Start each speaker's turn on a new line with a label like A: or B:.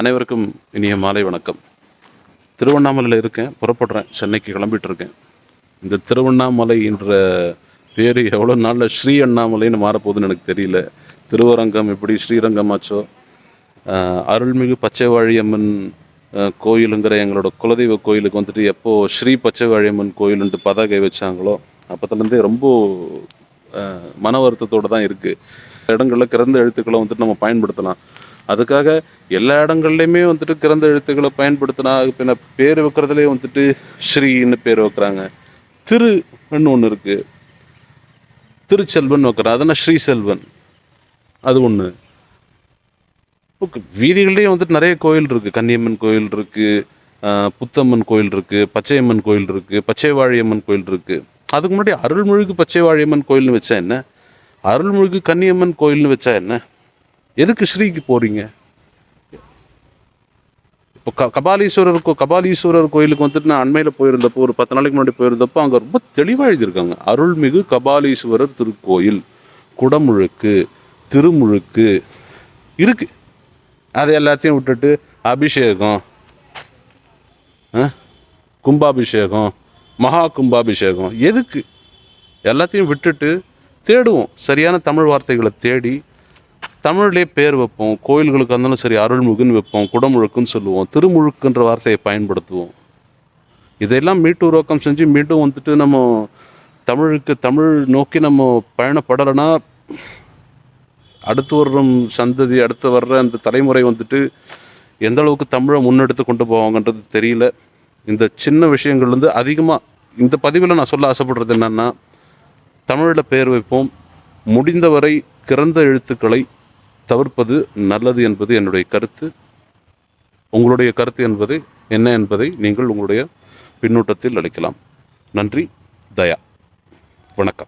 A: அனைவருக்கும் இனிய மாலை வணக்கம். திருவண்ணாமலையில் இருக்கேன் புறப்படுறேன் சென்னைக்கு கிளம்பிட்டு இருக்கேன் இந்த திருவண்ணாமலை என்ற பேர் எவ்வளோ நாளில் ஸ்ரீ அண்ணாமலைன்னு மாறப்போகுதுன்னு எனக்கு தெரியல. திருவரங்கம் எப்படி ஸ்ரீரங்கமாச்சோ? அருள்மிகு பச்சைவாழியம்மன் கோயிலுங்கிற எங்களோட குலதெய்வ கோயிலுக்கு வந்துட்டு எப்போது ஸ்ரீ பச்சைவாழியம்மன் கோயிலுன்ட்டு பதாகை வச்சாங்களோ அப்போத்துலேருந்தே ரொம்ப மன வருத்தத்தோடு தான் இருக்குது இடங்களில் கிறந்த எழுத்துக்களை வந்துட்டு நம்ம பயன்படுத்தலாம். அதுக்காக எல்லா இடங்கள்லையுமே வந்துட்டு கிறந்த எழுத்துக்களை பயன்படுத்தினா பின்ன பேர் வைக்கிறதுலே வந்துட்டு ஸ்ரீன்னு பேர் வைக்கிறாங்க. திருன்னு ஒன்று இருக்குது திருச்செல்வன் வைக்கிறான் அதனால் ஸ்ரீசெல்வன். அது ஒன்று ஓகே வந்துட்டு நிறைய கோயில் இருக்குது கன்னியம்மன் கோயில் இருக்குது புத்தம்மன் கோயில் இருக்குது பச்சையம்மன் கோயில் இருக்குது பச்சைவாழியம்மன் கோயில் இருக்குது அதுக்கு முன்னாடி அருள்மொழிக்கு பச்சைவாழியம்மன் கோயில்னு வச்சா என்ன? அருள்மொழிக்கு கன்னியம்மன் கோயில்னு வச்சா என்ன? எதுக்கு ஸ்ரீக்கு போகிறீங்க இப்போ க கபாலீஸ்வரர் கோ கபாலீஸ்வரர் கோயிலுக்கு வந்துட்டு நான் அண்மையில் போயிருந்தப்போ ஒரு பத்து நாளைக்கு முன்னாடி போயிருந்தப்போ அங்கே ரொம்ப தெளிவாக எழுதியிருக்காங்க. அருள்மிகு கபாலீஸ்வரர் திருக்கோயில் குடமுழுக்கு திருமுழுக்கு இருக்கு. அதை எல்லாத்தையும் விட்டுட்டு அபிஷேகம் ஆ? கும்பாபிஷேகம் மகா கும்பாபிஷேகம் எதுக்கு? எல்லாத்தையும் விட்டுட்டு தேடுவோம். சரியான தமிழ் வார்த்தைகளை தேடி தமிழ்லேயே பேர் வைப்போம் கோயில்களுக்கு இருந்தாலும் சரி அருள்முகுன்னு வைப்போம் குடமுழுக்குன்னு சொல்லுவோம் திருமுழுக்குன்ற வார்த்தையை பயன்படுத்துவோம். இதையெல்லாம் மீட்டுருவாக்கம் செஞ்சு மீண்டும் வந்துட்டு நம்ம தமிழுக்கு தமிழ் நோக்கி நம்ம பயணப்படலைன்னா அடுத்து வரும் சந்ததி அடுத்து வர்ற அந்த தலைமுறை வந்துட்டு எந்த அளவுக்கு தமிழை முன்னெடுத்து கொண்டு போவாங்கன்றது தெரியல. இந்த சின்ன விஷயங்கள்லேருந்து அதிகமாக இந்த பதிவில் நான் சொல்ல ஆசைப்படுறது என்னன்னா தமிழில் பெயர் வைப்போம் முடிந்தவரை கிறந்த எழுத்துக்களை தவிர்ப்பது நல்லது என்பது என்னுடைய கருத்து. உங்களுடைய கருத்து என்பது என்ன என்பதை நீங்கள் உங்களுடைய பின்னூட்டத்தில் அளிக்கலாம். நன்றி தயா. வணக்கம்.